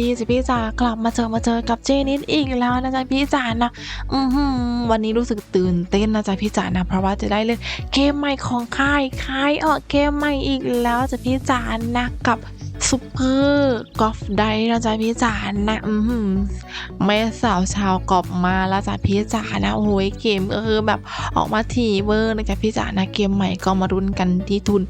ดีสิพี่จ๋ากลับมาเจอมาเจอกับเจนิดอีกแล้วนะจ๊ะพี่จ๋านะอือหือวันนี้รู้สึกตื่นเต้นนะจ๊ะพี่จ๋านะเพราะว่าจะได้เล่นเกมใหม่ของค่ายค่ายออเกมใหม่อีกแล้วจ้ะพี่จ๋านะกับ ซูเปอร์กอล์ฟไดนะจ๊ะพี่จ๋านะอือหือแม่สาวชาวกอบมาแล้วจ้ะพี่จ๋านะโอ้ยเกมก็คือแบบออกมาทีเวอร์นะจ๊ะพี่จ๋านะเกมใหม่ก็มารุนกันที่ทุน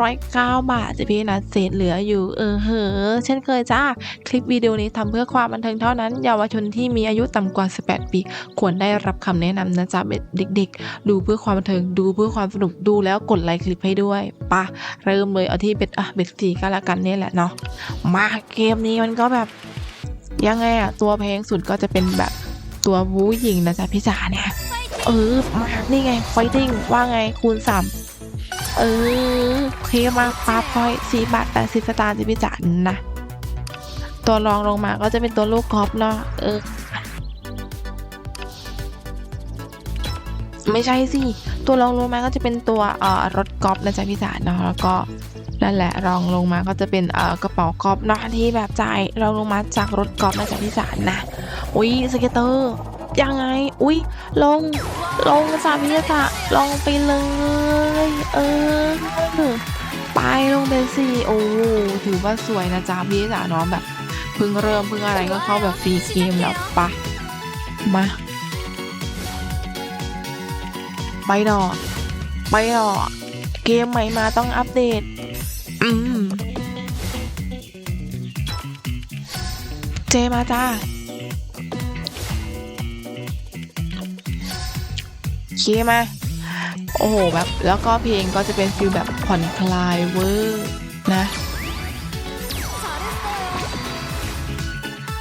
509 บาทจ้ะพี่นะเศษเหลืออยู่เออเหอเช่นเคยจ้าคลิปวิดีโอนี้ทำเพื่อความบันเทิงเท่านั้น เยาวชนที่มีอายุต่ำกว่า 18 ปี ควรได้รับคำแนะนำนะจ๊ะเด็ก ๆ ดูเพื่อความบันเทิงดูเพื่อความสนุกดูแล้วกดไลค์คลิปให้ด้วยปะเริ่มเลยเอาที่เบ็ดอะเบ็ดสี่ก็แล้วกันเนี่ยแหละเนาะมาเกมนี้มันก็แบบยังไงอะตัวแพงสุดก็จะเป็นแบบตัววูหญิงนะจ๊ะพี่จ๋าเนี่ยเออมานี่ไงไฟติ้งว่าไงคูณสามเออเคมาปลาพลอยสี่บาทแปดสิบสตางค์จะพี่จันนะตัวรองลงมาก็จะเป็นตัวลูกกอล์ฟเนาะเออ ไม่ใช่สิ ตัวรองลงมาก็จะเป็นตัวเอ่อรถกอล์ฟนะจ๊ะพี่จ๋าเนาะแล้วก็ นั่นแหละรองลงมาก็จะเป็นเอ่อกระเป๋ากอล์ฟเนาะที่แบบจ่ายรองลงมาจากรถกอล์ฟนะจ๊ะพี่จ๋านะ อุ้ยสเก็ตเตอร์ยังไง อุ้ยลง ลงจ้ะพี่จ๋าลงไปเลย เออไปลงไปสิโอ้ถือว่าสวยนะจ๊ะพี่จ๋าเน้องแบบเพิ่งเริ่มเพิ่งอะไรก็เข้าแบบฟรีเกมแล้วปะมาไปดอไปดอเกมใหม่มาต้องอัปเดต เจมาจ้าเคมา โอ้โหแบบ แล้วก็เพลงก็จะเป็นฟิลแบบผ่อนคลายเวอร์นะ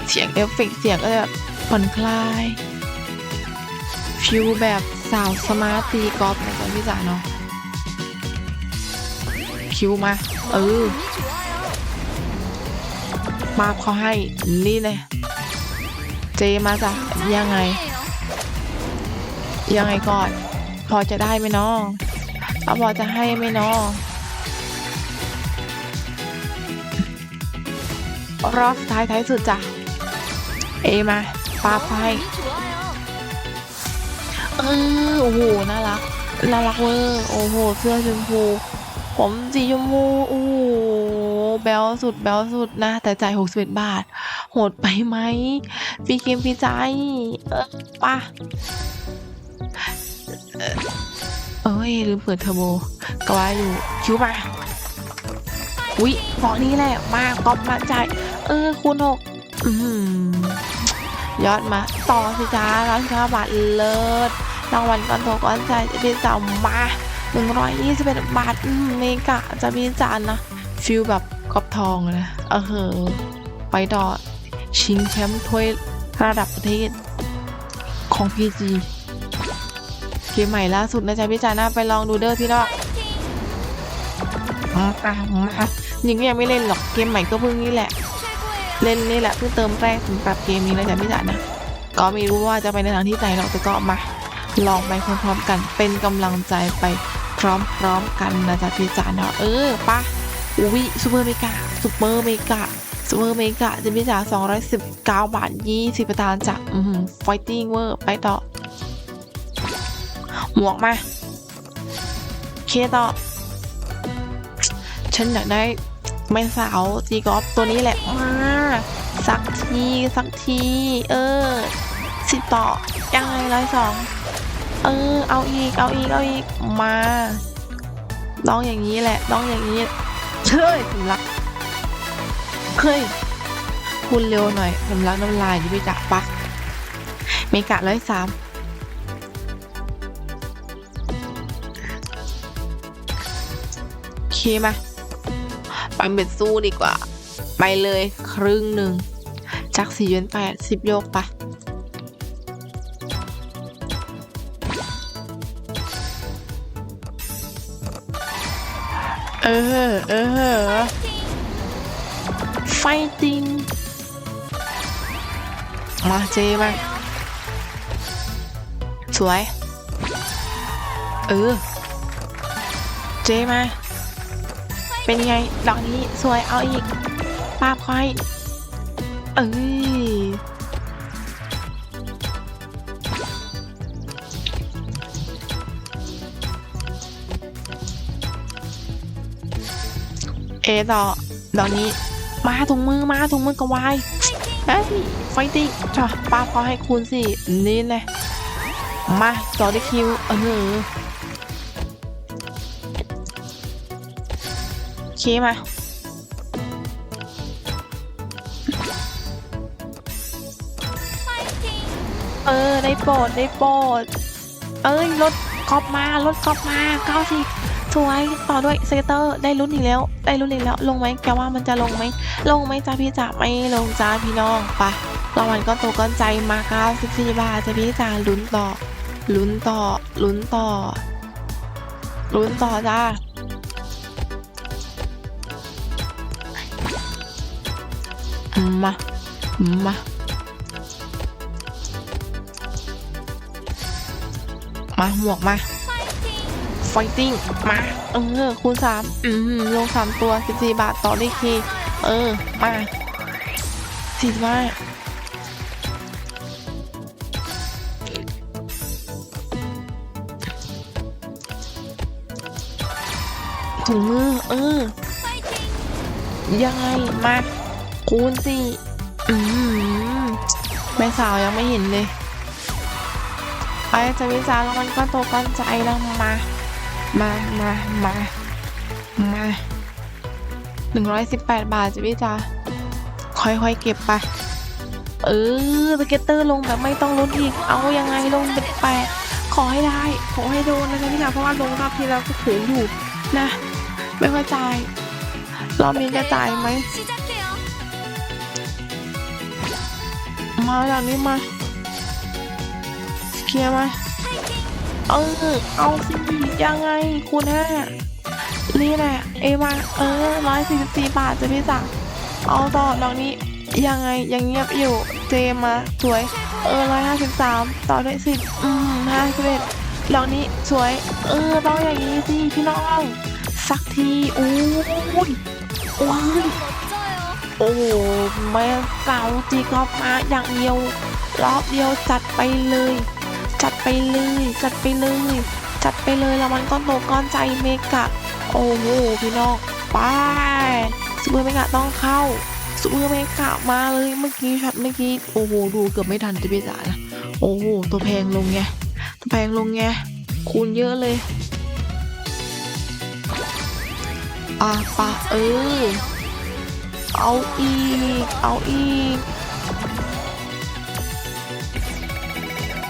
เสียงเอฟเฟกต์เสียงก็แบบผ่อนคลาย ฟิลแบบสาวสมาร์ตตีกอล์ฟนะจ๊ะพี่จ๋าเนาะคิวมา เออ มาเขาให้ นี่เลยเจมาจ้ะยังไง ยังไงก่อน พอจะได้ไหมน้องเอาพอจะให้ไหมน้องรอบท้ายท้ายสุดจ้ะ เอมาปาไฟเออโอ้โห น่ารัก น่ารักเวอร์ โอ้โห เสื้อชมพู ผมสีชมพู โอ้ แบลสุดแบลสุดนะ แต่จ่าย61บเอ็ดบาท โหดไปไหมปีเกมปีใจเออปะเอ้ยลืมเปิดเทอร์โบกว่าอยู่คิวมาอุ๊ยบอกนี้แหละมาก๊อปมาจ่ายเออคูณหกยอดมาต่อสิจ้าร้อยสิบห้าบาทเลิศรางวัลก้อนโทก้อนใจจะเป็นสาวมาหนึ่งร้อยยี่สิบเอ็ดบาทเมกะจะมีจานนะฟิลแบบ กอบทองเลยนะเออเหอไปดอชิงแชมป์ถ้วยระดับประเทศของ PG เกมใหม่ล่าสุดนะจ๊ะพี่จาน่าไปลองดูเด้อพี่น้องมามมายิงก็ยังไม่เล่นหรอกเกมใหม่ก็เพิ่งนี่แหละ เล่นนี่แหละเพิ่งเติมแรกสำหรับเกมนี้นะจ๊ะพี่จานะก็ไม่รู้ว่าจะไปในทางที่ไหนหรอกแต่ก็มาลองไปพร้อมๆกันเป็นกำลังใจไปพร้อมๆกันนะจ๊ะพี่จานะเออปะ อุ้ยซูเปอร์เมกาซูเปอร์เมกาซูเปอร์เมกาจะพี่จ๋า219 บาท 20ประตานจากอืมไฟติ้งเวอร์ ไปต่อ หมวกมาเคต่อ ฉันอยากได้แม่สาวตีกอล์ฟตัวนี้แหละมาสักที สักที เออ สิบต่อ ยังไงร้อยสองเออ เอาอีก เอาอีก เอาอีก มา ต้องอย่างนี้แหละ ต้องอย่างนี้ เฮ้ยสำลักเฮ้ยคุณเร็วหน่อยสำลักน้ำลายที่ไปจับปะเมกะร้อยสามโอเคมาไปเบ็ดสู้ดีกว่า ไปเลยครึ่งหนึ่งจากสี่เยนแปดสิบโยกปะ ออเออไฟติงมาเจมาสวย เออ เจมา เป็นไง ดอกนี้สวยเอาอีกป้าบค่อยเอ้ย เอต่อดอกนี้มาถุงมือมาถุงมือกระวายเฮ้ยไฟติ้งจ้ะป้าพอให้คูณสิ นี่น่มาต่อได้คิวเออโอเคมาเออ ได้โปรดได้โปรดเอ้ยรถกอบมารถกอบมาเก้าสิ วยต่อด้วยเซเตอร์ได้ลุ้นอีกแล้ว ได้ลุ้นอีกแล้ว ลงไหมแกว่ามันจะลงไหมลงไหมจ้าพี่จ๋าไม่ลงจ้าพี่น้องปะรางวัลก็ตัวก้อนใจมาเก้าสิบสี่บาทจ้าพี่จ๋าลุ้นต่อ ลุ้นต่อ ลุ้นต่อ ลุ้นต่อจ้ามามามาหมวกมา ไฟติ้งมา เออ คูณสามอืม ลงสามตัวสิบสี่บาทต่อได้เคเออ มาสี่สิบห้าถุงมือ เออ ยังไง มา คูณสี่อืมแม่สาวยังไม่เห็นเลยไปจะวิจารณ์แล้วมันก็โตก้อนใจแล้วมา มามามามาหนึ่งร้อยสิบแปดบาทจะวิจ้าค่อยๆเก็บไป เออสเก็ตเตอร์ลงแบบไม่ต้องลุ้นอีก เอายังไงลงเป็นแปดขอให้ได้ ขอให้โดนนะจ๊ะพี่จ๋าเพราะว่าลงรอบที่แล้วก็ถืออยู่นะ ไม่เข้าใจรอบนี้จะจ่ายไหมมาอย่างนี้มาเคลียร์มา เออ เอาสิยังไงคูณห้านี่แหละ เอมาเออร้อยสี่สิบสี่บาทจะพี่จ๋าเอาต่อดอกนี้ยังไงยังเงียบอยู่เจมาสวย เออร้อยห้าสิบสามต่อด้วยสิบอืมห้าสิบเอ็ดดอกนี้สวย เออต้องอย่างนี้สิพี่น้อง สักทีโอ้ยโอ้ยโอ้โหแม่เก่าจีกอฟมาอย่างเดียวรอบเดียวจัดไปเลย จัดไปเลย จัดไปเลย จัดไปเลยแล้วมันก้อนโตก้อนใจเมกะ โอ้โหพี่น้องไปซูเปอร์เมกะต้องเข้าซูเปอร์เมกะมาเลยเมื่อกี้ช็อตเมื่อกี้โอ้โหดูเกือบไม่ทันจะพี่จ๋านะโอ้โหตัวแพงลงไงตัวแพงลงไงคูณเยอะเลยอะปะเออเอาอีก เอาอีก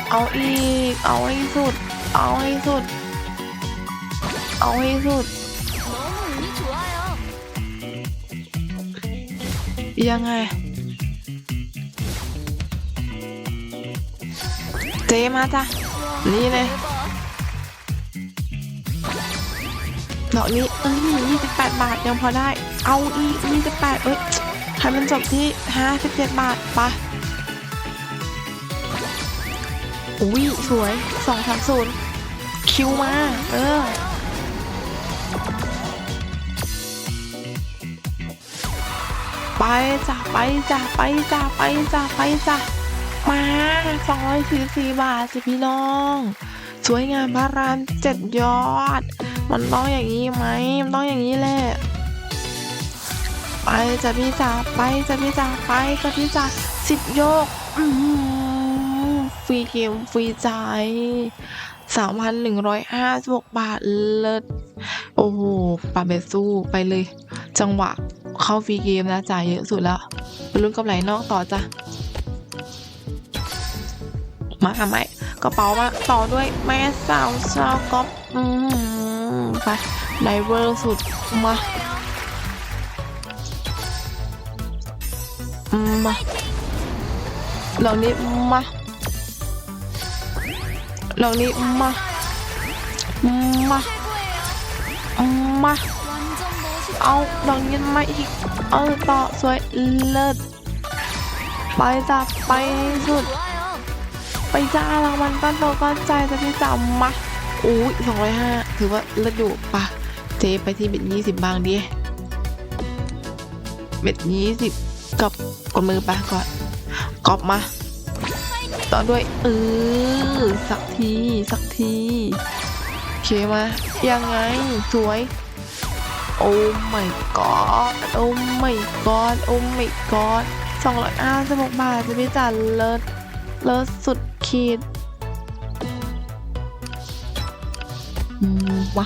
เอาอีก เอาให้สุด เอาให้สุด เอาให้สุด ยังไง เจมาจ้ะ นี่เลยดอกนี้เอ้ยยี่สิบแปดบาทยังพอได้ เอาอีกยี่สิบแปดเอ้ยให้มันจบที่ห้าสิบเจ็ดบาทปะ อุ้ยสวยสองสามศูนย์คิวมา เออ ไปจ้ะไปจ้ะไปจ้ะไปจ้ะไปจ้ะมาสองร้อยสี่สี่บาทสิพี่น้อง สวยงามพระรามเจ็ดยอด มันต้องอย่างนี้ไหมมันต้องอย่างนี้แหละไปจ้ะพี่จ๋าไปจ้ะพี่จ๋าไปจ้ะพี่จ๋าสิบโยก อื รีเกมฟรีใจายสามพันหนึ่งร้อยห้าสิบหกบาทเลิศโอ้โหปาเบสู้ไปเลย จังหวะเข้าฟรีเกมนะจ่ายเยอะสุดแล้วไปลุ้นกับไหลนอกต่อจ้ะ มาทำไมกระเป๋ามาต่อด้วยแม่สาวชาวก๊อปอืมไปไดเวอร์สุดมามมาเหล่านี้มา เหล่านี้มามามาเอาดอกนี้มาอีก เออต่อสวยเลิศไปจ้ะไปสุด ไปจ้ารางวัลก้อนโตก้อนใจจะพี่สามาอุ้ยสองร้อยห้าถือว่าเลิศอยู่ปะเจไปที่เบ็ดยี่สิบบางดิเบ็ดยี่สิบกับกดมือไปก่อนกอบมา ต่อด้วยเออสักที สักที โอเคมา ยังไง สวย โอ้ my god โอ้ my god โอ้ my god สองร้อยอ้าสิบหกบาทจะพี่จันเลิศเลิศสุดขีดมา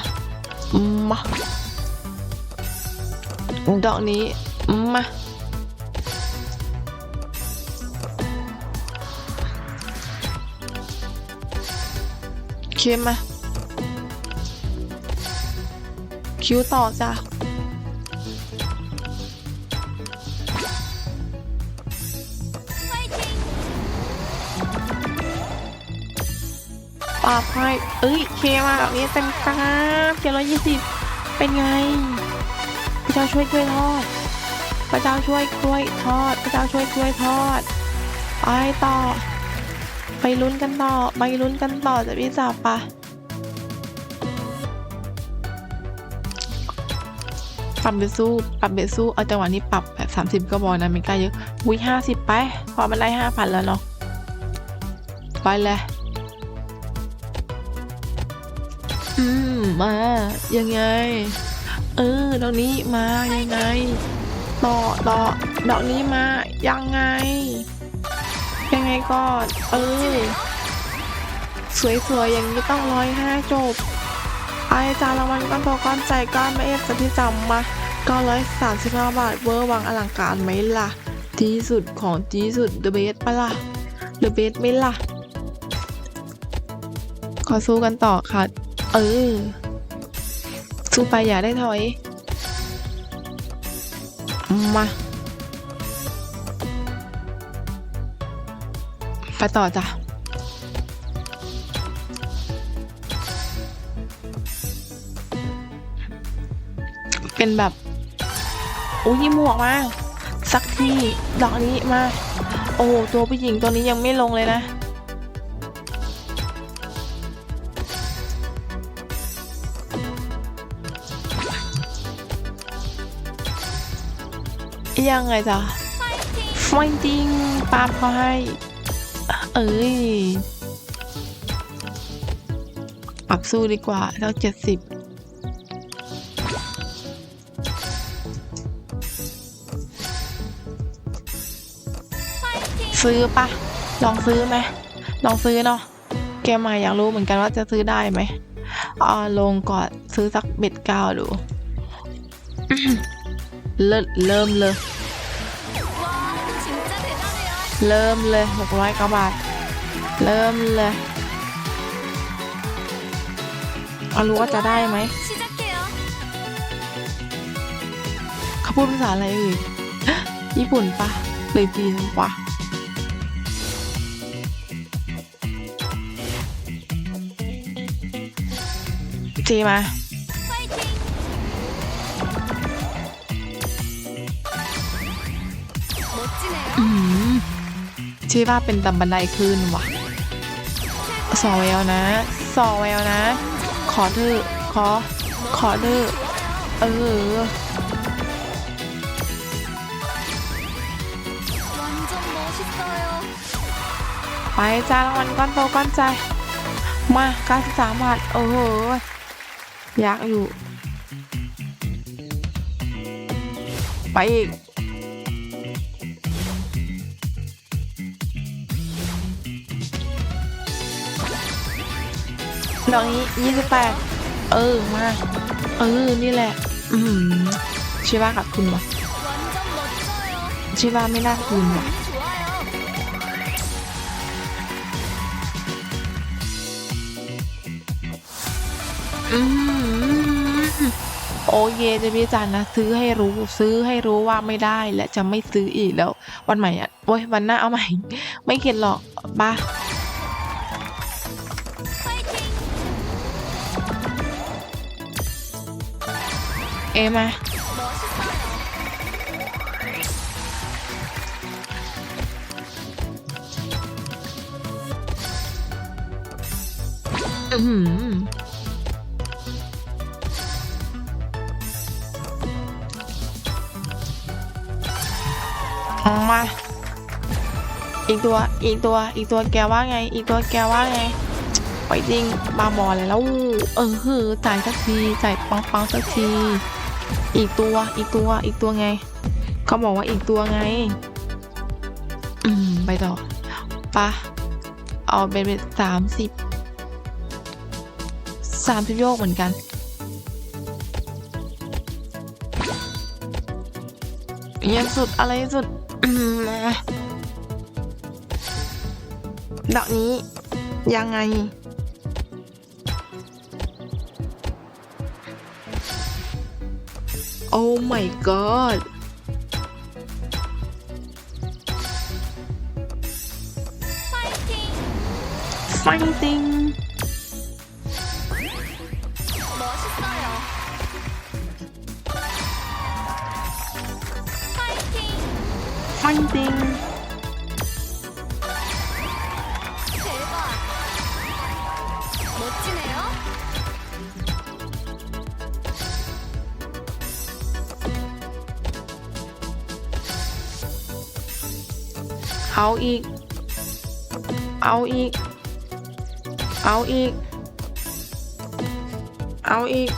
มาดอกนี้มมาคิวมาคิวต่อจ้ะปาบให้เอ้ย เคมาแบบนี้เต็มกราฟเจ็ดร้อยยี่สิบเป็นไง พระเจ้าช่วยกล้วยทอด พระเจ้าช่วยกล้วยทอด พระเจ้าช่วยกล้วยทอด ไปต่อ ไปลุ้นกันต่อ ไปลุ้นกันต่อจะพี่จับปะปรับเบสู้ปรับเบสู้เอาจังหวะนี้ปรับแบบสามสิบก็บอนะไม่กล้าเยอะวิห้าสิบไป พอมันได้ห้าพันแล้วเนาะไปเลยอืมมา ยังไง เออดอกนี้มายังไงต่อต่อดอกนี้มายังไง ยังไงก่อนเออสวยๆอย่างนี้ต้องร้อยห้าจบไอจานรางวัลก้อนโตก้อนใจก้อนไม่เอฟจะที่จำมาก็ร้อยสามสิบห้าบาทเวอร์วังอลังการไหมล่ะที่สุดของที่สุด The Best ปะล่ะ The Best ไหมล่ะ ขอสู้กันต่อค่ะ เออ สู้ไปอย่าได้ถอย มา ไปต่อจ้ะเป็นแบบ อุ้ยหมวกมาสักทีดอกนี้มา โอ้โหตัวผู้หญิงตัวนี้ยังไม่ลงเลยนะ ยังไงจ๊ะไฟจริงปาล์มเขาให้ เอ้ย ปรับสู้ดีกว่าเท่าเจ็ดสิบซื้อปะลองซื้อไหมลองซื้อเนาะเกมใหม่อยากรู้เหมือนกันว่าจะซื้อได้ไหมอ่าลงก่อนซื้อสักเบ็ดเก้าดู เริ่มเริ่มเลย เริ่มเลยหกร้อยกว่าบาท เริ่มเลยเอารู้ว่าจะได้ไหม เขาพูดภาษาอะไรเอ่ยญี่ปุ่นปะหรือจีนปะจีมา ชื่อว่าเป็นตำบันไดขึ้นว่ะสอแววนะสอแววนะ ขอเธอะขอ ขอเธอะเออไปจ้ารางวัลก้อนโตก้อนใจ มา93บาทโอ้โหอยากอยู่ ไปอีก ดอกนี้ยี่สิบแปดเออมากเออนี่แหละ อืมชิว่าขาดทุนวะชิว่าไม่น่าทุนวะอืมโอเคจะพี่จันนะซื้อให้รู้ซื้อให้รู้ว่าไม่ได้และจะไม่ซื้ออีกแล้ว วันใหม่อะโอ้ยวันหน้าเอาใหม่ ไม่เก็นหรอกบ้า เอมาอือหือมา อีกตัว อีกตัว อีกตัวแกว่าไง อีกตัวแกว่าไงไปจริงบาบอเลยแล้ว เออฮือจ่ายสักที จ่ายปังปังสักที อีกตัวอีกตัวอีกตัวไง เขาบอกว่าอีกตัวไง อืม ไปต่อปะเอาเป็นสามสิบสามสิบโยกเหมือนกันยี่ยมสุดอะไรสุดดอกนี้ยังไง Oh my god. Fighting. Fighting. Fighting. เอาอีก เอาอีก เอาอีก เอาอีก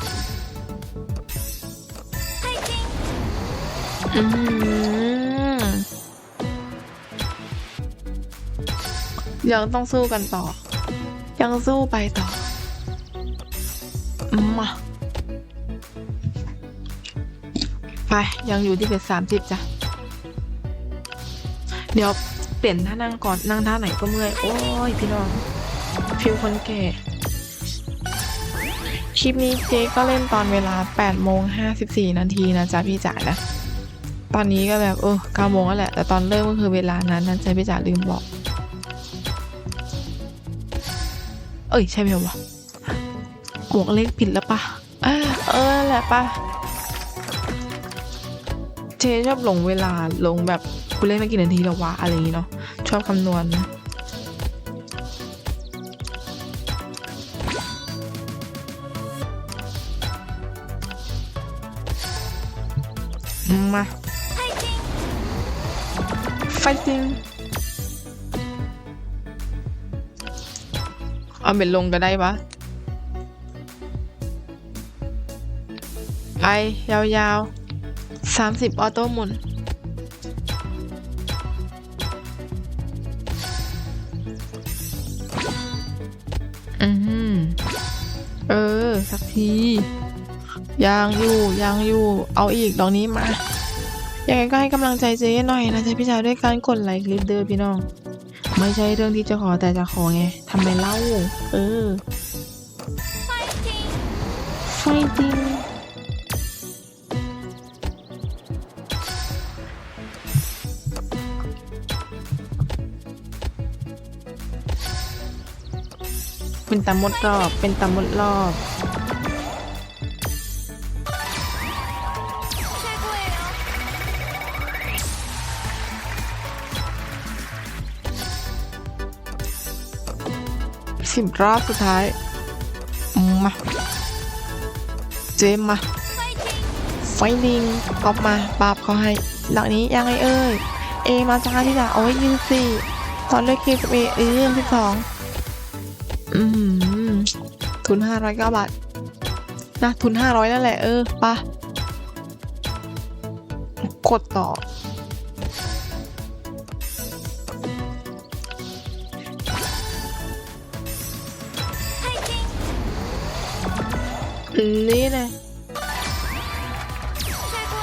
อืมยังต้องสู้กันต่อ ยังสู้ไปต่อมาไป ยังอยู่ที่เบสสามสิบจ้ะ เดี๋ยว ปลี่ยนท่านั่งก่อนนั่งท่าไหนก็เมื่อย โอ้ยพี่น้องฟิลคนแก่คลิปนี้เจ๊ก็เล่นตอนเวลา8โมง54 นาทีนะจ๊ะพี่จ๋านะตอนนี้ก็แบบเออ9โมงแล้วแหละ แต่ตอนเริ่มก็คือเวลานั้นนะจ๊ะพี่จ๋าลืมบอก เอ้ยใช่ไหมวะบวกเลขผิดแล้วปะเออเออแหละปะเจ๊ชอบหลงเวลาลงแบบกูเล่นมากี่นาทีแล้ววะอะไรอย่างเนาะ ชอบคำนวณนะมา fighting เอาเป็นลงก็ได้ปะไปยาวๆสามสิบออโต้หมุน ทียังอยู่ยังอยู่ เอาอีกดอกนี้มายังไงก็ให้กำลังใจเจ๊หน่อยนะเจ๊พี่ชายด้วยการกดไลค์คลิปเด้อพี่น้อง ไม่ใช่เรื่องที่จะขอแต่จะขอไงทำไปเล่า เออไฟจริงเป็นตามดรอบ เป็นตามดรอบ สิบรอบสุดท้ายมา เจมมา ไฟลิงตอบมาปราบเขาให้ หลังนี้ยังไงเอ้ย เอมาจ้าที่หลังอ้ยยืนสี่ตอนเลือกคิวเอเรื่อมที่สองอืมทุนห้าร้อยเก้าบาท นะ ทุนห้าร้อยนั่นแหละ เออปะกดต่อ นี่เลย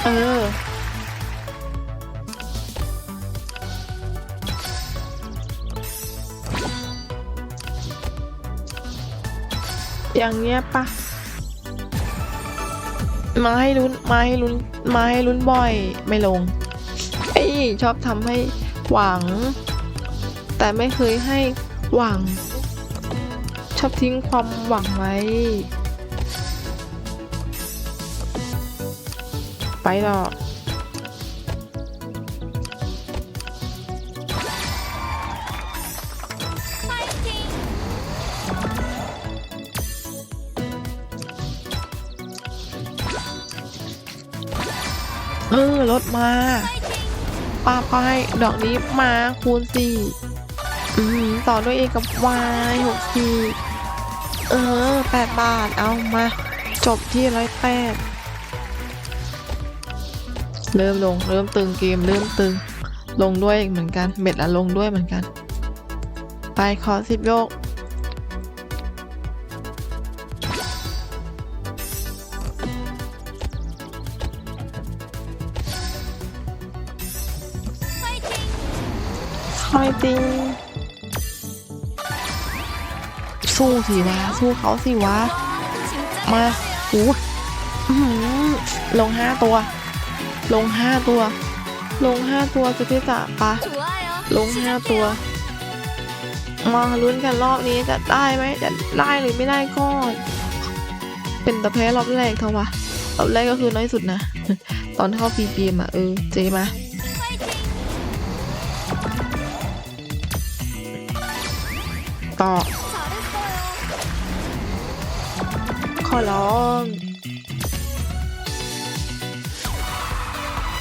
เออ อย่างเงี้ยปะมาให้ลุ้นมาให้ลุ้นมาให้ลุ้นบ่อยไม่ลงไอ้ชอบทำให้หวัง แต่ไม่เคยให้หวัง ชอบทิ้งความหวังไว้ ไปหรอกเออรถมาป้าไปดอกนี้มาคูณสี่อืมต่อด้วยเอกับวายหกสี่เออแปดบาทเอามา จบที่ร้อยแปด เริ่มลงเริ่มตึงเกมเริ่มตึงลงด้วยเหมือนกันเบ็ดละลงด้วยเหมือนกัน ไปขอสิบโยก คอยติงสู้สิวะ สู้เขาสิวะ มาโอ้ลงห้าตัว ลงห้าตัว ลงห้าตัวจะพิจจะปะลงห้าตัวมาลุ้นกันรอบนี้จะได้ไหมจะได้หรือไม่ได้ก็ เป็นตะแพ้รอบแรกเท่าวะรอบแรกก็คือน้อยสุดนะ ตอนเข้าฟีเกมอะเออเจมาต่อขอร้อง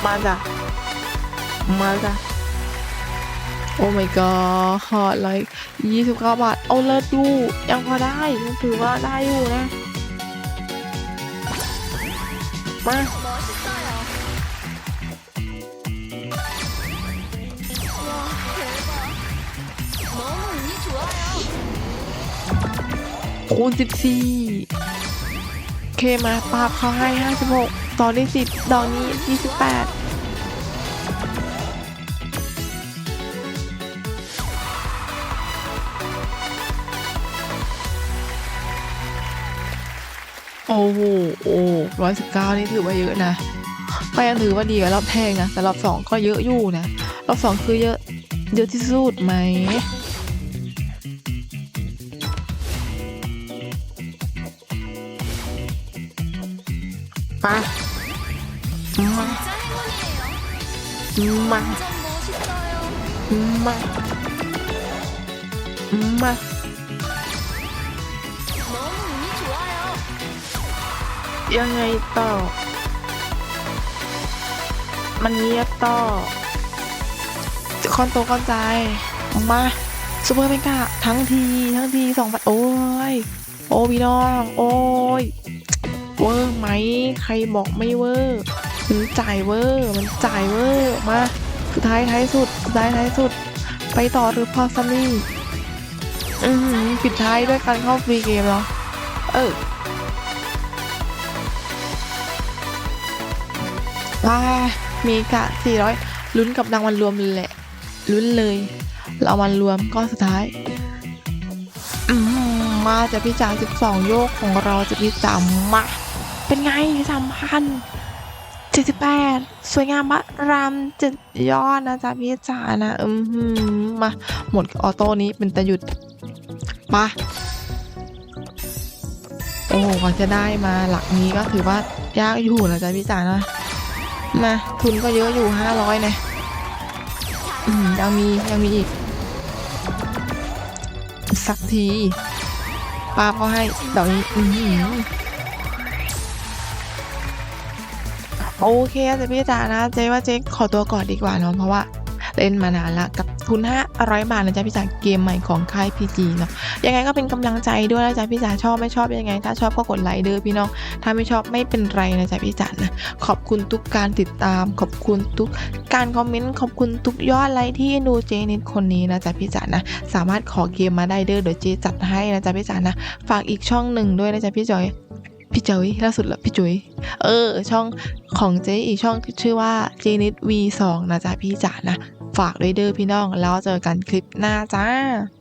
มาจ้ะมาจ้ะโอ้ my god หอดไลยยี่สิบเก้าบาท เอาเลิศดู ยังพอได้ถือว่าได้อยู่นะ มาคูณ14เคมาปาบเขาให้ 56 ดอกนี้สิบดอกนี้ยี่สิบแปดโอ้โหโอ้ร้อยสิบเก้านี่ถือว่าเยอะนะก็ยังถือว่าดีกว่ารอบแรกนะ แต่รอบสองก็เยอะอยู่นะ รอบสองคือเยอะ เยอะที่สุดไหมปะ มา มา ยังไงต่อ มันเงียบต่อคอนโตคอนใจ มาซูเปอร์เมกาทั้งทีทั้งทีสองพันโอ้ย โอ้พี่น้อง โอ้ย เวอร์ไหม ใครบอกไม่เวอร์ มันจ่ายเวอร์ มันจ่ายเวอร์ มา สุดท้ายท้ายสุด สุดท้ายท้ายสุด ไปต่อหรือพอซัมนี่อือหือปิดท้ายด้วยการเข้าฟรีเกมเหรอ เออว้ามีกะ 400 ลุ้นกับรางวัลรวมเลยแหละ ลุ้นเลยรางวัลรวมก็สุดท้ายอืมมาจะพี่จ๋า12 โยกของเราจะพี่จ๋ามา เป็นไงสามพัน เจ็ดสิบแปดสวยงามมะรามเจ็ดยอดนะจ๊ะพี่จ๋านะอืมหือมาหมดออโต้นี้เป็นตะหยุดมาโอ้โหกว่าจะได้มาหลักนี้ก็ถือว่ายากอยู่นะจ๊ะพี่จ๋านะมาทุนก็เยอะอยู่ห้าร้อยนะอืมยังมียังมีอีก สักทีป้าก็ให้ดอกนี้อือ โอเคจ้ะพี่จ๋านะเจ๊ว่าเจ๊ขอตัวก่อนดีกว่าเนาะเพราะว่าเล่นมานานละกับทุน500 บาทนะจ๊ะพี่จ๋าเกมใหม่ของค่ายพีจีเนาะยังไงก็เป็นกำลังใจด้วยนะจ๊ะพี่จ๋าชอบไม่ชอบยังไง ถ้าชอบก็กดไลค์เด้อพี่น้อง ถ้าไม่ชอบไม่เป็นไรนะจ๊ะพี่จ๋านะขอบคุณทุกการติดตาม ขอบคุณทุกการคอมเมนต์ขอบคุณทุกยอดไลค์ที่ดูเจนิดคนนี้นะจ๊ะพี่จ๋านะสามารถขอเกมมาได้เด้อเดี๋ยวเจจัดให้นะจ๊ะพี่จ๋านะฝากอีกช่องหนึ่งด้วยนะจ๊ะพี่จอย พี่จอยล่าสุดละพี่จุ๋ยเออ ช่องของเจ๊อีกช่องชื่อว่าเจนิด V2 นะจ๊ะพี่จ๋านะ ฝากด้วยเด้อพี่น้อง แล้วเจอกันคลิปหน้าจ้า